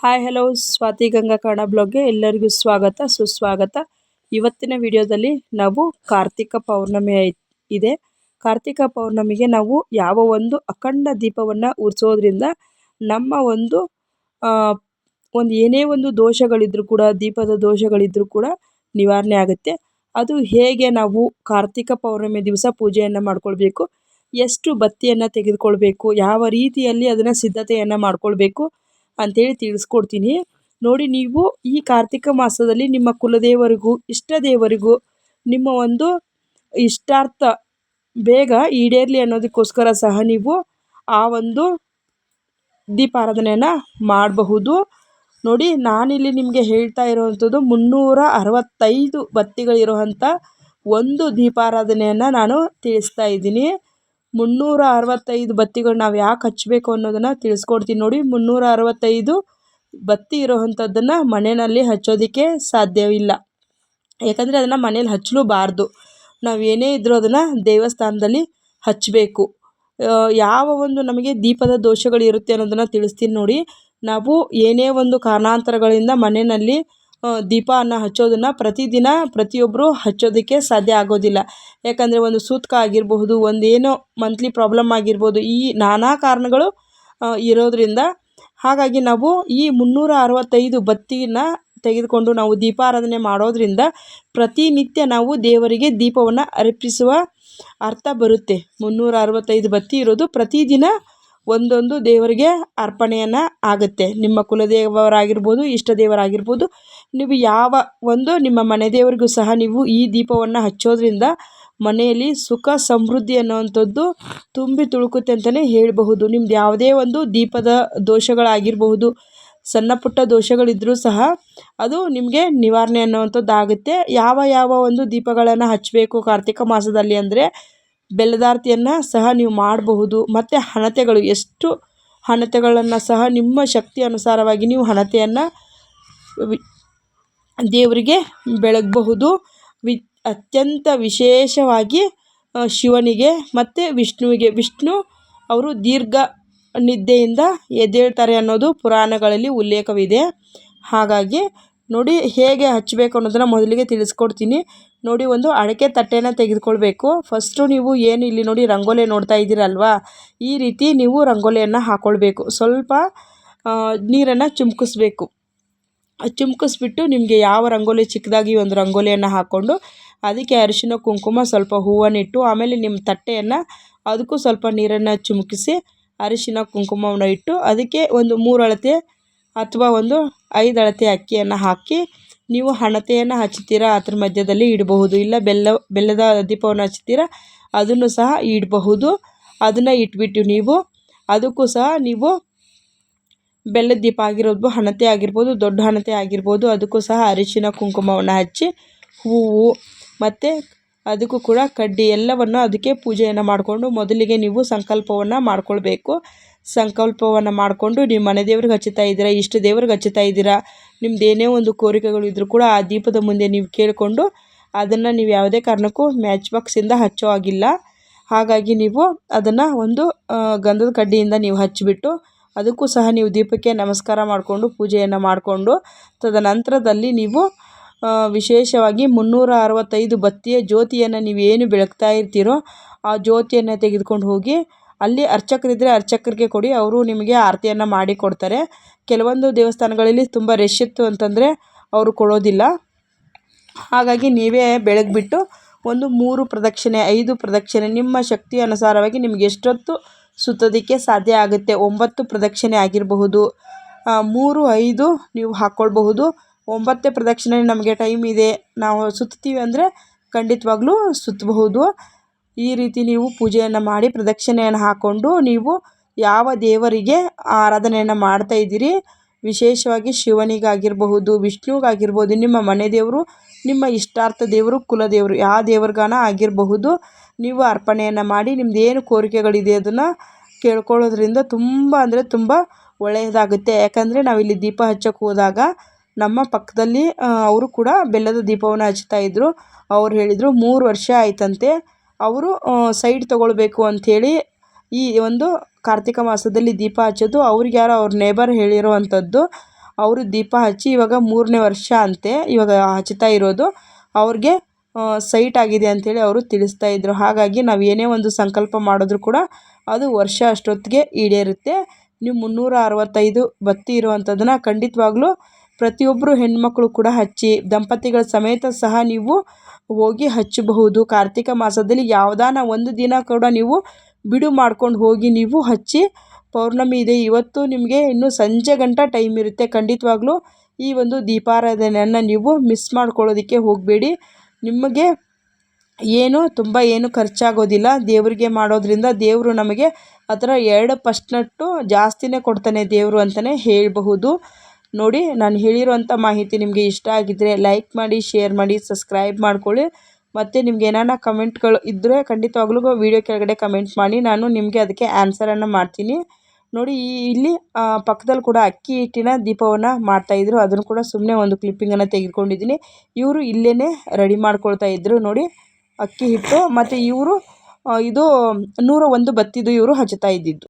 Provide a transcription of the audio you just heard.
Hi hello Swathi Ganga Kannada ಬ್ಲಾಗ್ಗೆ ಎಲ್ಲರಿಗೂ ಸ್ವಾಗತ, ಸುಸ್ವಾಗತ. ಇವತ್ತಿನ ವಿಡಿಯೋದಲ್ಲಿ ನಾವು ಕಾರ್ತಿಕ ಪೌರ್ಣಮಿ ಇದೆ. ಕಾರ್ತಿಕ ಪೌರ್ಣಮಿಗೆ ನಾವು ಯಾವ ಒಂದು ಅಖಂಡ ದೀಪವನ್ನು ಉರಿಸೋದ್ರಿಂದ ನಮ್ಮ ಒಂದು ಒಂದು ಏನೇ ಒಂದು ದೋಷಗಳಿದ್ರೂ ಕೂಡ, ದೀಪದ ದೋಷಗಳಿದ್ರೂ ಕೂಡ ನಿವಾರಣೆ ಆಗುತ್ತೆ. ಅದು ಹೇಗೆ ನಾವು ಕಾರ್ತಿಕ ಪೌರ್ಣಮಿ ದಿವಸ ಪೂಜೆಯನ್ನು ಮಾಡ್ಕೊಳ್ಬೇಕು, ಎಷ್ಟು ಬತ್ತಿಯನ್ನು ತೆಗೆದುಕೊಳ್ಬೇಕು, ಯಾವ ರೀತಿಯಲ್ಲಿ ಅದನ್ನು ಸಿದ್ಧತೆಯನ್ನು ಮಾಡ್ಕೊಳ್ಬೇಕು ಅಂಥೇಳಿ ತಿಳಿಸ್ಕೊಡ್ತೀನಿ. ನೋಡಿ, ನೀವು ಈ ಕಾರ್ತಿಕ ಮಾಸದಲ್ಲಿ ನಿಮ್ಮ ಕುಲದೇವರಿಗೂ ಇಷ್ಟ ದೇವರಿಗೂ ನಿಮ್ಮ ಒಂದು ಇಷ್ಟಾರ್ಥ ಬೇಗ ಈಡೇರಲಿ ಅನ್ನೋದಕ್ಕೋಸ್ಕರ ಸಹ ನೀವು ಆ ಒಂದು ದೀಪಾರಾಧನೆಯನ್ನು ಮಾಡಬಹುದು. ನೋಡಿ, ನಾನಿಲ್ಲಿ ನಿಮಗೆ ಹೇಳ್ತಾ ಇರೋವಂಥದ್ದು ಮುನ್ನೂರ ಅರವತ್ತೈದು ಬತ್ತಿಗಳಿರುವಂಥ ಒಂದು ದೀಪಾರಾಧನೆಯನ್ನು ನಾನು ತಿಳಿಸ್ತಾ ಇದ್ದೀನಿ. ಮುನ್ನೂರ ಅರವತ್ತೈದು ಬತ್ತಿಗಳು ನಾವು ಯಾಕೆ ಹಚ್ಚಬೇಕು ಅನ್ನೋದನ್ನು ತಿಳಿಸ್ಕೊಡ್ತೀನಿ ನೋಡಿ. ಮುನ್ನೂರ ಅರವತ್ತೈದು ಬತ್ತಿ ಇರೋವಂಥದ್ದನ್ನು ಮನೆಯಲ್ಲಿ ಹಚ್ಚೋದಕ್ಕೆ ಸಾಧ್ಯವಿಲ್ಲ ಯಾಕಂದರೆ ಅದನ್ನು ಮನೇಲಿ ಹಚ್ಚಲೂಬಾರ್ದು. ನಾವು ಏನೇ ಇದ್ದರೂ ಅದನ್ನು ದೇವಸ್ಥಾನದಲ್ಲಿ ಹಚ್ಚಬೇಕು ಯಾವ ಒಂದು ನಮಗೆ ದೀಪದ ದೋಷಗಳು ಇರುತ್ತೆ ಅನ್ನೋದನ್ನು ತಿಳಿಸ್ತೀನಿ ನೋಡಿ. ನಾವು ಏನೇ ಒಂದು ಕಾರಣಾಂತರಗಳಿಂದ ಮನೆಯಲ್ಲಿ ದೀಪವನ್ನು ಹಚ್ಚೋದನ್ನು ಪ್ರತಿದಿನ ಪ್ರತಿಯೊಬ್ಬರು ಹಚ್ಚೋದಕ್ಕೆ ಸಾಧ್ಯ ಆಗೋದಿಲ್ಲ. ಯಾಕಂದರೆ ಒಂದು ಸೂತಕ ಆಗಿರಬಹುದು ಒಂದೇನೋ ಮಂತ್ಲಿ ಪ್ರಾಬ್ಲಮ್ ಆಗಿರ್ಬೋದು, ಈ ನಾನಾ ಕಾರಣಗಳು ಇರೋದರಿಂದ ಹಾಗಾಗಿ ನಾವು ಈ ಮುನ್ನೂರ ಅರವತ್ತೈದು ಬತ್ತಿನ ತೆಗೆದುಕೊಂಡು ನಾವು ದೀಪಾರಾಧನೆ ಮಾಡೋದರಿಂದ ಪ್ರತಿನಿತ್ಯ ನಾವು ದೇವರಿಗೆ ದೀಪವನ್ನು ಅರ್ಪಿಸುವ ಅರ್ಥ ಬರುತ್ತೆ. ಮುನ್ನೂರ ಅರವತ್ತೈದು ಬತ್ತಿ ಇರೋದು ಪ್ರತಿದಿನ ಒಂದೊಂದು ದೇವರಿಗೆ ಅರ್ಪಣೆಯನ್ನು ಆಗುತ್ತೆ. ನಿಮ್ಮ ಕುಲದೇವರಾಗಿರ್ಬೋದು, ಇಷ್ಟ ದೇವರಾಗಿರ್ಬೋದು, ನೀವು ಯಾವ ಒಂದು ನಿಮ್ಮ ಮನೆ ದೇವರಿಗೂ ಸಹ ನೀವು ಈ ದೀಪವನ್ನು ಹಚ್ಚೋದ್ರಿಂದ ಮನೆಯಲ್ಲಿ ಸುಖ, ಸಮೃದ್ಧಿ ಅನ್ನುವಂಥದ್ದು ತುಂಬಿ ತುಳುಕುತ್ತೆ ಅಂತಲೇ ಹೇಳಬಹುದು. ನಿಮ್ದು ಯಾವುದೇ ಒಂದು ದೀಪದ ದೋಷಗಳಾಗಿರಬಹುದು, ಸಣ್ಣ ಪುಟ್ಟ ದೋಷಗಳಿದ್ದರೂ ಸಹ ಅದು ನಿಮಗೆ ನಿವಾರಣೆ ಅನ್ನುವಂಥದ್ದು ಆಗುತ್ತೆ ಯಾವ ಯಾವ ಒಂದು ದೀಪಗಳನ್ನು ಹಚ್ಚಬೇಕು ಕಾರ್ತಿಕ ಮಾಸದಲ್ಲಿ ಅಂದರೆ ಬೆಲ್ಲದಾರ್ತಿಯನ್ನು ಸಹ ನೀವು ಮಾಡಬಹುದು. ಮತ್ತು ಹಣತೆಗಳು, ಎಷ್ಟು ಹಣತೆಗಳನ್ನು ಸಹ ನಿಮ್ಮ ಶಕ್ತಿ ಅನುಸಾರವಾಗಿ ನೀವು ಹಣತೆಯನ್ನು ದೇವರಿಗೆ ಬೆಳಗಬಹುದು. ವಿ, ಅತ್ಯಂತ ವಿಶೇಷವಾಗಿ ಶಿವನಿಗೆ ಮತ್ತು ವಿಷ್ಣುವಿಗೆ. ವಿಷ್ಣು ಅವರು ದೀರ್ಘ ನಿದ್ದೆಯಿಂದ ಎದ್ದೇಳ್ತಾರೆ ಅನ್ನೋದು ಪುರಾಣಗಳಲ್ಲಿ ಉಲ್ಲೇಖವಿದೆ. ಹಾಗಾಗಿ ನೋಡಿ ಹೇಗೆ ಹಚ್ಚಬೇಕು ಅನ್ನೋದನ್ನು ಮೊದಲಿಗೆ ತಿಳಿಸ್ಕೊಡ್ತೀನಿ. ನೋಡಿ, ಒಂದು ಅಡಕೆ ತಟ್ಟೆನ ತೆಗೆದುಕೊಳ್ಬೇಕು. ಫಸ್ಟು ನೀವು ಏನು ಇಲ್ಲಿ ನೋಡಿ ರಂಗೋಲಿ ನೋಡ್ತಾ ಇದ್ದೀರಲ್ವಾ? ಈ ರೀತಿ ನೀವು ರಂಗೋಲಿಯನ್ನು ಹಾಕ್ಕೊಳ್ಬೇಕು ಸ್ವಲ್ಪ ನೀರನ್ನು ಚುಮ್ಕಿಸ್ಬೇಕು. ಚುಮ್ಕಿಸ್ಬಿಟ್ಟು ನಿಮಗೆ ಯಾವ ರಂಗೋಲಿ ಚಿಕ್ಕದಾಗಿ ಒಂದು ರಂಗೋಲಿಯನ್ನು ಹಾಕ್ಕೊಂಡು ಅದಕ್ಕೆ ಅರಿಶಿನ, ಕುಂಕುಮ, ಸ್ವಲ್ಪ ಹೂವನ್ನಿಟ್ಟು ಆಮೇಲೆ ನಿಮ್ಮ ತಟ್ಟೆಯನ್ನು ಅದಕ್ಕೂ ಸ್ವಲ್ಪ ನೀರನ್ನು ಚುಮುಕಿಸಿ ಅರಿಶಿನ, ಕುಂಕುಮವನ್ನು ಇಟ್ಟು ಅದಕ್ಕೆ ಒಂದು ಮೂರು ಅಳತೆ ಅಥವಾ ಒಂದು ಐದು ಅಳತೆ ಅಕ್ಕಿಯನ್ನು ಹಾಕಿ ನೀವು ಹಣತೆಯನ್ನು ಹಚ್ಚುತ್ತೀರಾ? ಅದ್ರ ಮಧ್ಯದಲ್ಲಿ ಇಡಬಹುದು. ಇಲ್ಲ ಬೆಲ್ಲ, ಬೆಲ್ಲದ ದೀಪವನ್ನು ಹಚ್ತೀರಾ ಅದನ್ನು ಸಹ ಇಡಬಹುದು. ಅದನ್ನು ಇಟ್ಬಿಟ್ಟು ನೀವು, ಅದಕ್ಕೂ ಸಹ ನೀವು ಬೆಲ್ಲದ ದೀಪ ಆಗಿರೋದು ಹಣತೆ ಆಗಿರ್ಬೋದು, ದೊಡ್ಡ ಹಣತೆ ಆಗಿರ್ಬೋದು, ಅದಕ್ಕೂ ಸಹ ಅರಿಶಿನ ಕುಂಕುಮವನ್ನು ಹಚ್ಚಿ ಹೂವು ಮತ್ತು ಅದಕ್ಕೂ ಕೂಡ ಕಡ್ಡಿ ಎಲ್ಲವನ್ನು ಅದಕ್ಕೆ ಪೂಜೆಯನ್ನು ಮಾಡಿಕೊಂಡು ಮೊದಲಿಗೆ ನೀವು ಸಂಕಲ್ಪವನ್ನು ಮಾಡ್ಕೊಳ್ಬೇಕು. ಸಂಕಲ್ಪವನ್ನು ಮಾಡಿಕೊಂಡು ನಿಮ್ಮ ಮನೆ ದೇವ್ರಿಗೆ ಹಚ್ಚುತ್ತಾ ಇದ್ದೀರಾ, ಇಷ್ಟ ದೇವ್ರಿಗೆ ಹಚ್ಚುತ್ತಾ ಇದ್ದೀರಾ ನಿಮ್ದು ಏನೇ ಒಂದು ಕೋರಿಕೆಗಳು ಇದ್ದರೂ ಕೂಡ ಆ ದೀಪದ ಮುಂದೆ ನೀವು ಕೇಳಿಕೊಂಡು ಅದನ್ನು ನೀವು ಯಾವುದೇ ಕಾರಣಕ್ಕೂ ಮ್ಯಾಚ್ ಬಾಕ್ಸಿಂದ ಹಚ್ಚೋ ಆಗಿಲ್ಲ ಹಾಗಾಗಿ ನೀವು ಅದನ್ನು ಒಂದು ಗಂಧದ ಕಡ್ಡಿಯಿಂದ ನೀವು ಹಚ್ಚಿಬಿಟ್ಟು ಅದಕ್ಕೂ ಸಹ ನೀವು ದೀಪಕ್ಕೆ ನಮಸ್ಕಾರ ಮಾಡಿಕೊಂಡು ಪೂಜೆಯನ್ನು ಮಾಡಿಕೊಂಡು ತದನಂತರದಲ್ಲಿ ನೀವು ವಿಶೇಷವಾಗಿ ಮುನ್ನೂರ ಅರವತ್ತೈದು ಬತ್ತಿಯ ಜ್ಯೋತಿಯನ್ನು ನೀವು ಏನು ಬೆಳಗ್ತಾ ಇರ್ತೀರೋ ಆ ಜ್ಯೋತಿಯನ್ನು ತೆಗೆದುಕೊಂಡು ಹೋಗಿ ಅಲ್ಲಿ ಅರ್ಚಕರಿದ್ದರೆ ಅರ್ಚಕರಿಗೆ ಕೊಡಿ, ಅವರು ನಿಮಗೆ ಆರತಿಯನ್ನು ಮಾಡಿ ಕೊಡ್ತಾರೆ. ಕೆಲವೊಂದು ದೇವಸ್ಥಾನಗಳಲ್ಲಿ ತುಂಬ ರಶ್ ಇತ್ತು ಅಂತಂದರೆ ಅವರು ಕೊಡೋದಿಲ್ಲ. ಹಾಗಾಗಿ ನೀವೇ ಬೆಳಗ್ಬಿಟ್ಟು ಒಂದು ಮೂರು ಪ್ರದಕ್ಷಿಣೆ, ಐದು ಪ್ರದಕ್ಷಿಣೆ ನಿಮ್ಮ ಶಕ್ತಿ ಅನುಸಾರವಾಗಿ ನಿಮಗೆ ಎಷ್ಟೊತ್ತು ಸುತ್ತೋದಕ್ಕೆ ಸಾಧ್ಯ ಆಗುತ್ತೆ? ಒಂಬತ್ತು ಪ್ರದಕ್ಷಿಣೆ ಆಗಿರಬಹುದು ಮೂರು, ಐದು ನೀವು ಹಾಕ್ಕೊಳ್ಬಹುದು ಒಂಬತ್ತೇ ಪ್ರದಕ್ಷಿಣೆ ನಮಗೆ ಟೈಮ್ ಇದೆ. ನಾವು ಸುತ್ತೀವಿ ಅಂದರೆ ಖಂಡಿತವಾಗ್ಲೂ ಸುತ್ತಬಹುದು ಈ ರೀತಿ ನೀವು ಪೂಜೆಯನ್ನು ಮಾಡಿ ಪ್ರದಕ್ಷಿಣೆಯನ್ನು ಹಾಕ್ಕೊಂಡು ನೀವು ಯಾವ ದೇವರಿಗೆ ಆರಾಧನೆಯನ್ನು ಮಾಡ್ತಾ ಇದ್ದೀರಿ, ವಿಶೇಷವಾಗಿ ಶಿವನಿಗಾಗಿರಬಹುದು ವಿಷ್ಣುಗಾಗಿರ್ಬೋದು ನಿಮ್ಮ ಮನೆ ದೇವರು, ನಿಮ್ಮ ಇಷ್ಟಾರ್ಥ ದೇವರು ಕುಲದೇವರು ಯಾವ ದೇವ್ರಿಗಾನ ಆಗಿರಬಹುದು, ನೀವು ಅರ್ಪಣೆಯನ್ನು ಮಾಡಿ ನಿಮ್ದು ಏನು ಕೋರಿಕೆಗಳಿದೆ ಅದನ್ನು ಕೇಳ್ಕೊಳ್ಳೋದ್ರಿಂದ ತುಂಬ ಅಂದರೆ ತುಂಬ ಒಳ್ಳೆಯದಾಗುತ್ತೆ. ಯಾಕಂದರೆ ನಾವಿಲ್ಲಿ ದೀಪ ಹಚ್ಚೋಕ್ಕೆ ಹೋದಾಗ ನಮ್ಮ ಪಕ್ಕದಲ್ಲಿ ಅವರು ಕೂಡ ಬೆಲ್ಲದ ದೀಪವನ್ನು ಹಚ್ತಾಯಿದ್ರು ಅವ್ರು ಹೇಳಿದರು, ಮೂರು ವರ್ಷ ಆಯ್ತಂತೆ. ಅವರು ಸೈಡ್ ತೊಗೊಳ್ಬೇಕು ಅಂಥೇಳಿ ಈ ಒಂದು ಕಾರ್ತಿಕ ಮಾಸದಲ್ಲಿ ದೀಪ ಹಚ್ಚೋದು. ಅವ್ರಿಗೆ ಯಾರೋ ಅವ್ರ ನೇಬರ್ ಹೇಳಿರೋ ಅಂಥದ್ದು ಅವರು ದೀಪ ಹಚ್ಚಿ ಇವಾಗ ಮೂರನೇ ವರ್ಷ ಅಂತೆ, ಇವಾಗ ಹಚ್ತಾ ಇರೋದು. ಅವ್ರಿಗೆ ಸೈಟ್ ಆಗಿದೆ ಅಂಥೇಳಿ ಅವರು ತಿಳಿಸ್ತಾ ಇದ್ದರು ಹಾಗಾಗಿ ನಾವು ಏನೇ ಒಂದು ಸಂಕಲ್ಪ ಮಾಡಿದ್ರು ಕೂಡ ಅದು ವರ್ಷ ಅಷ್ಟೊತ್ತಿಗೆ ಈಡೇರುತ್ತೆ. ನೀವು ಮುನ್ನೂರ ಅರವತ್ತೈದು ಬತ್ತಿ ಇರುವಂಥದ್ದನ್ನು ಖಂಡಿತವಾಗ್ಲೂ ಪ್ರತಿಯೊಬ್ಬರು ಹೆಣ್ಮಕ್ಳು ಕೂಡ ಹಚ್ಚಿ, ದಂಪತಿಗಳ ಸಮೇತ ಸಹ ನೀವು ಹೋಗಿ ಹಚ್ಚಬಹುದು. ಕಾರ್ತಿಕ ಮಾಸದಲ್ಲಿ ಯಾವುದಾನ ಒಂದು ದಿನ ಕೂಡ ನೀವು ಬಿಡು ಮಾಡ್ಕೊಂಡು ಹೋಗಿ ನೀವು ಹಚ್ಚಿ, ಪೌರ್ಣಮಿ ಇದೆ. ಇವತ್ತು ನಿಮಗೆ ಇನ್ನೂ ಸಂಜೆ ಗಂಟ ಟೈಮ್ ಇರುತ್ತೆ. ಖಂಡಿತವಾಗ್ಲೂ ಈ ಒಂದು ದೀಪಾರಾಧನೆಯನ್ನು ನೀವು ಮಿಸ್ ಮಾಡ್ಕೊಳ್ಳೋದಕ್ಕೆ ಹೋಗಬೇಡಿ. ನಿಮಗೆ ಏನು, ತುಂಬ ಏನು ಖರ್ಚಾಗೋದಿಲ್ಲ. ದೇವರಿಗೆ ಮಾಡೋದರಿಂದ ದೇವರು ನಮಗೆ ಥರ ಎರಡು ಪಸ್ಟ್ನಟ್ಟು ಜಾಸ್ತಿನೇ ಕೊಡ್ತಾನೆ ದೇವರು ಅಂತಲೇ ಹೇಳಬಹುದು. ನೋಡಿ, ನಾನು ಹೇಳಿರುವಂಥ ಮಾಹಿತಿ ನಿಮಗೆ ಇಷ್ಟ ಆಗಿದ್ದರೆ ಲೈಕ್ ಮಾಡಿ, ಶೇರ್ ಮಾಡಿ, ಸಬ್ಸ್ಕ್ರೈಬ್ ಮಾಡ್ಕೊಳ್ಳಿ. ಮತ್ತು ನಿಮ್ಗೆ ಏನಾನ ಕಮೆಂಟ್ಗಳು ಇದ್ದರೆ ಖಂಡಿತವಾಗ್ಲೂ ವೀಡಿಯೋ ಕೆಳಗಡೆ ಕಮೆಂಟ್ ಮಾಡಿ, ನಾನು ನಿಮಗೆ ಅದಕ್ಕೆ ಆನ್ಸರನ್ನು ಮಾಡ್ತೀನಿ. ನೋಡಿ ಇಲ್ಲಿ ಪಕ್ಕದಲ್ಲಿ ಕೂಡ ಅಕ್ಕಿ ಹಿಟ್ಟಿನ ದೀಪವನ್ನು ಮಾಡ್ತಾಯಿದ್ರು ಅದನ್ನು ಕೂಡ ಸುಮ್ಮನೆ ಒಂದು ಕ್ಲಿಪ್ಪಿಂಗನ್ನು ತೆಗೆದುಕೊಂಡಿದ್ದೀನಿ. ಇವರು ಇಲ್ಲೇ ರೆಡಿ ಮಾಡ್ಕೊಳ್ತಾ ಇದ್ದರು ನೋಡಿ ಅಕ್ಕಿ ಹಿಟ್ಟು ಮತ್ತು ಇವರು ಇದು ನೂರ ಒಂದು ಬತ್ತಿದು ಇವರು ಹಚ್ತಾ ಇದ್ದಿದ್ದು.